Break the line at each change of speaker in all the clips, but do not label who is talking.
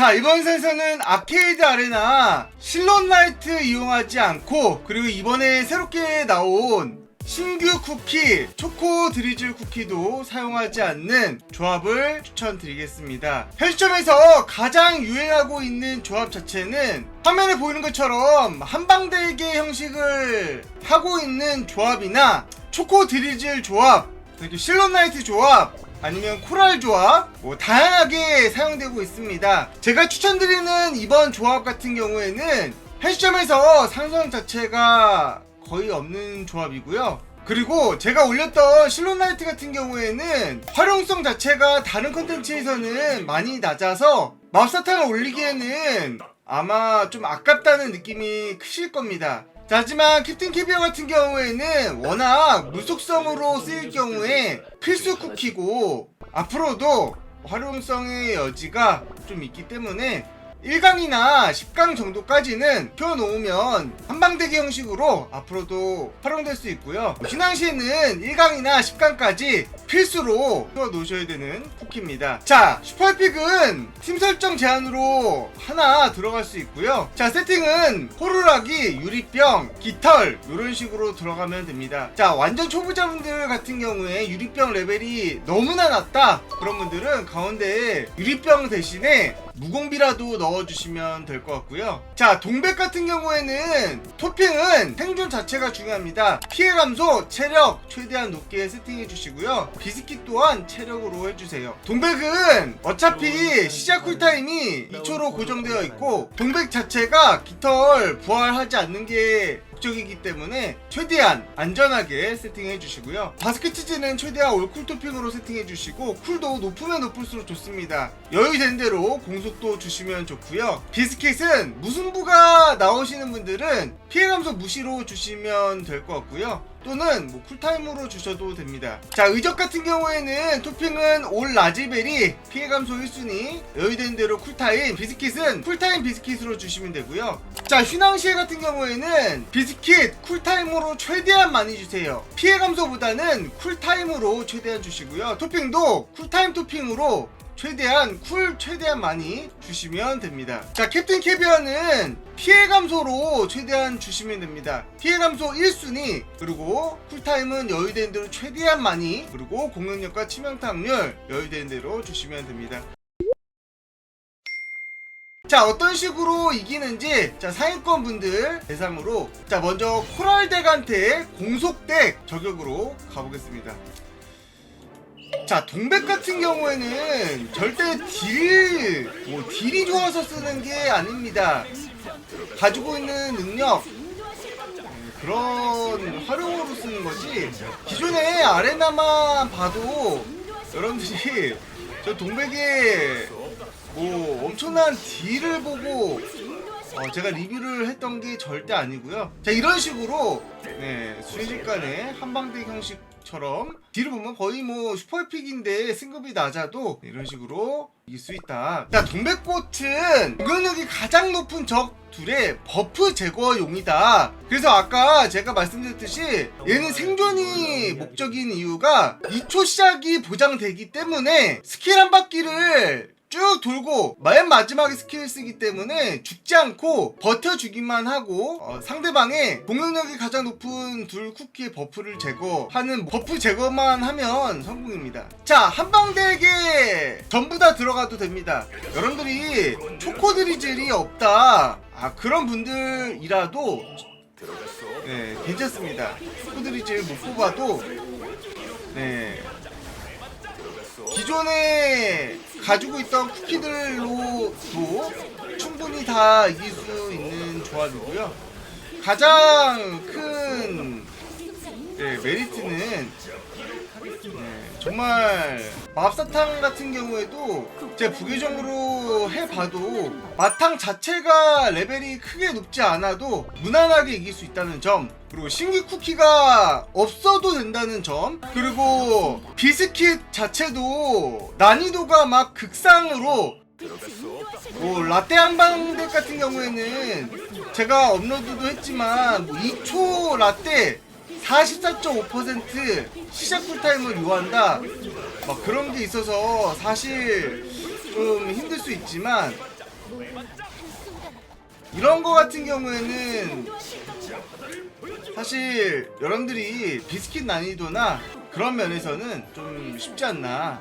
자 이번 선에서는 아케이드 아레나 실론 라이트 이용하지 않고 그리고 이번에 새롭게 나온 신규 쿠키 초코 드리즐 쿠키도 사용하지 않는 조합을 추천드리겠습니다. 현 시점에서 가장 유행하고 있는 조합 자체는 화면에 보이는 것처럼 한방대게 형식을 하고 있는 조합이나 초코 드리즐 조합 그리고 실론 라이트 조합 아니면 코랄 조합 뭐 다양하게 사용되고 있습니다. 제가 추천드리는 이번 조합 같은 경우에는 현 시점에서 상성 자체가 거의 없는 조합이고요. 그리고 제가 올렸던 실론라이트 같은 경우에는 활용성 자체가 다른 컨텐츠에서는 많이 낮아서 맙사탕을 올리기에는 아마 좀 아깝다는 느낌이 크실 겁니다. 자, 하지만 캡틴 캐비어 같은 경우에는 워낙 무속성으로 쓰일 경우에 필수 쿠키고 앞으로도 활용성의 여지가 좀 있기 때문에 1강이나 10강 정도까지는 펴놓으면 한방대기 형식으로 앞으로도 활용될 수 있고요. 신앙시에는 1강이나 10강까지 필수로 펴놓으셔야 되는 쿠키입니다. 자, 슈퍼픽은 팀 설정 제한으로 하나 들어갈 수 있고요. 자, 세팅은 호루라기, 유리병, 깃털 이런 식으로 들어가면 됩니다. 자, 완전 초보자분들 같은 경우에 유리병 레벨이 너무나 낮다 그런 분들은 가운데에 유리병 대신에 무공비라도 넣어주시면 될 것 같고요. 자, 동백 같은 경우에는 토핑은 생존 자체가 중요합니다. 피해 감소, 체력 최대한 높게 세팅해 주시고요. 비스킷 또한 체력으로 해주세요. 동백은 어차피 시작 쿨타임이 2초로 고정되어 있고 동백 자체가 깃털 부활하지 않는 게 목적이기 때문에 최대한 안전하게 세팅해 주시고요. 바스켓 치즈는 최대한 올쿨 토핑으로 세팅해 주시고 쿨도 높으면 높을수록 좋습니다. 여유된 대로 공속도 주시면 좋고요. 비스킷은 무승부가 나오시는 분들은 피해 감소 무시로 주시면 될 것 같고요. 또는 뭐 쿨타임으로 주셔도 됩니다. 자, 의적 같은 경우에는 토핑은 올 라지벨이 피해 감소 1순위, 여유된 대로 쿨타임, 비스킷은 쿨타임 비스킷으로 주시면 되고요. 자, 휘낭시에 같은 경우에는 비스킷 쿨타임으로 최대한 많이 주세요. 피해 감소보다는 쿨타임으로 최대한 주시고요. 토핑도 쿨타임 토핑으로 최대한 쿨 최대한 많이 주시면 됩니다. 자 캡틴 캐비어는 피해 감소로 최대한 주시면 됩니다. 피해 감소 1순위 그리고 쿨타임은 여유된 대로 최대한 많이 그리고 공격력과 치명타 확률 여유된 대로 주시면 됩니다. 자 어떤 식으로 이기는지 자 상위권 분들 대상으로 자 먼저 코랄덱한테 공속덱 저격으로 가보겠습니다. 자 동백 같은 경우에는 절대 딜, 뭐 딜이 좋아서 쓰는 게 아닙니다. 가지고 있는 능력 음, 그런 활용으로 쓰는 거지. 기존의 아레나만 봐도 여러분들이 저 동백의 뭐 엄청난 딜을 보고 어, 제가 리뷰를 했던 게 절대 아니고요. 자 이런 식으로 네, 순식간에 한방대 형식 처럼 딜을 보면 거의 뭐 슈퍼픽인데 승급이 낮아도 이런 식으로 이길 수 있다. 자 동백꽃은 공격력이 가장 높은 적 둘의 버프 제거용이다. 그래서 아까 제가 말씀드렸듯이 얘는 생존이 목적인 이유가 2초 시작이 보장되기 때문에 스킬 한 바퀴를 쭉 돌고 맨 마지막에 스킬을 쓰기 때문에 죽지 않고 버텨주기만 하고 어, 상대방의 공격력이 가장 높은 둘 쿠키의 버프를 제거하는 버프 제거만 하면 성공입니다. 자 한방대에게 전부 다 들어가도 됩니다. 여러분들이 초코드리즐이 없다 아 그런 분들이라도 네 괜찮습니다. 초코드리즐 못 뽑아도 네 기존에 가지고 있던 쿠키들로도 충분히 다 이길 수 있는 조합이고요. 가장 큰 네, 메리트는 네, 정말 맙사탕 같은 경우에도 제가 부계정으로 해봐도 마탕 자체가 레벨이 크게 높지 않아도 무난하게 이길 수 있다는 점 그리고 신규 쿠키가 없어도 된다는 점 그리고 비스킷 자체도 난이도가 막 극상으로. 뭐 라떼 한방덱 같은 경우에는 제가 업로드도 했지만 뭐 2초 라떼 44.5% 시작 쿨타임을 요한다. 막 그런 게 있어서 사실 좀 힘들 수 있지만 이런 거 같은 경우에는 사실 여러분들이 비스킷 난이도나 그런 면에서는 좀 쉽지 않나.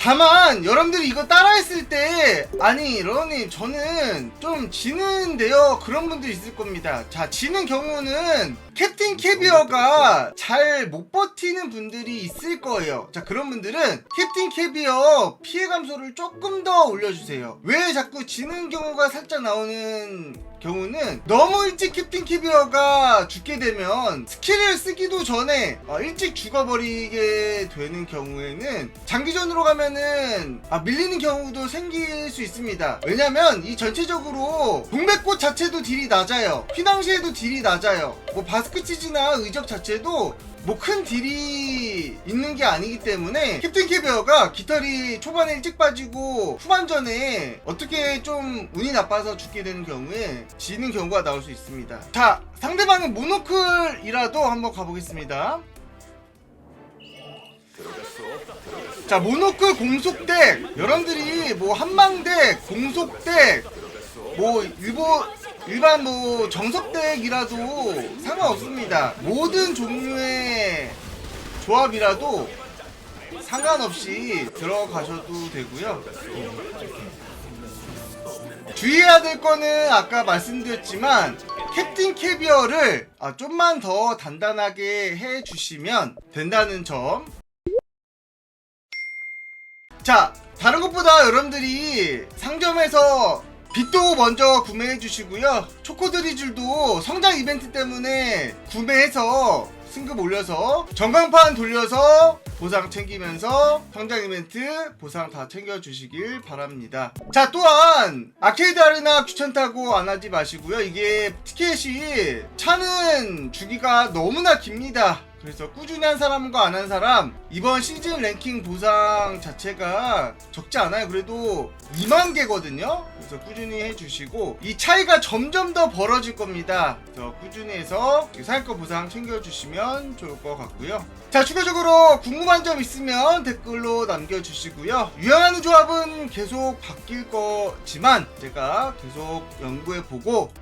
다만 여러분들이 이거 따라했을 때 아니 러님 저는 좀 지는데요 그런 분들 있을 겁니다 자 지는 경우는 캡틴 캐비어가 잘 못 버티는 분들이 있을 거예요 자 그런 분들은 캡틴 캐비어 피해 감소를 조금 더 올려주세요 왜 자꾸 지는 경우가 살짝 나오는 경우는 너무 일찍 캡틴 캐비어가 죽게 되면 스킬을 쓰기도 전에 어, 일찍 죽어버리게 되는 경우에는 장기전으로 가면은 아, 밀리는 경우도 생길 수 있습니다. 왜냐면 이 전체적으로 동백꽃 자체도 딜이 낮아요. 휘낭시에도 딜이 낮아요. 뭐 바스 크 치즈나 의적 자체도 뭐 큰 딜이 있는 게 아니기 때문에 캡틴 캐비어가 깃털이 초반에 일찍 빠지고 후반전에 어떻게 좀 운이 나빠서 죽게 되는 경우에 지는 경우가 나올 수 있습니다. 자, 상대방은 모노클이라도 한번 가보겠습니다. 자, 모노클 공속덱 여러분들이 뭐 한망덱, 공속덱 뭐 일본 일반 뭐 정석덱이라도 상관없습니다. 모든 종류의 조합이라도 상관없이 들어가셔도 되고요. 주의해야 될 거는 아까 말씀드렸지만 캡틴 캐비어를 아, 좀만 더 단단하게 해주시면 된다는 점. 자, 다른 것보다 여러분들이 상점에서 빛도 먼저 구매해 주시고요. 초코드리즐도 성장 이벤트 때문에 구매해서 승급 올려서 전광판 돌려서 보상 챙기면서 성장 이벤트 보상 다 챙겨 주시길 바랍니다. 자, 또한 아케이드 아레나 귀찮다고 안 하지 마시고요. 이게 티켓이 차는 주기가 너무나 깁니다. 그래서 꾸준히 한 사람과 안 한 사람 이번 시즌 랭킹 보상 자체가 적지 않아요. 그래도 2만 개거든요. 그래서 꾸준히 해주시고 이 차이가 점점 더 벌어질 겁니다. 그래서 꾸준히 해서 사양권 보상 챙겨주시면 좋을 것 같고요. 자 추가적으로 궁금한 점 있으면 댓글로 남겨주시고요. 유행하는 조합은 계속 바뀔 거지만 제가 계속 연구해보고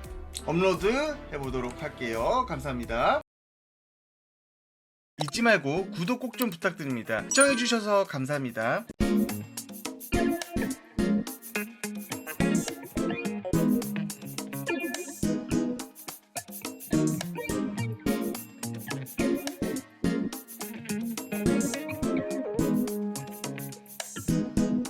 업로드 해보도록 할게요. 감사합니다. 잊지 말고 구독 꼭 좀 부탁드립니다. 시청해주셔서 감사합니다.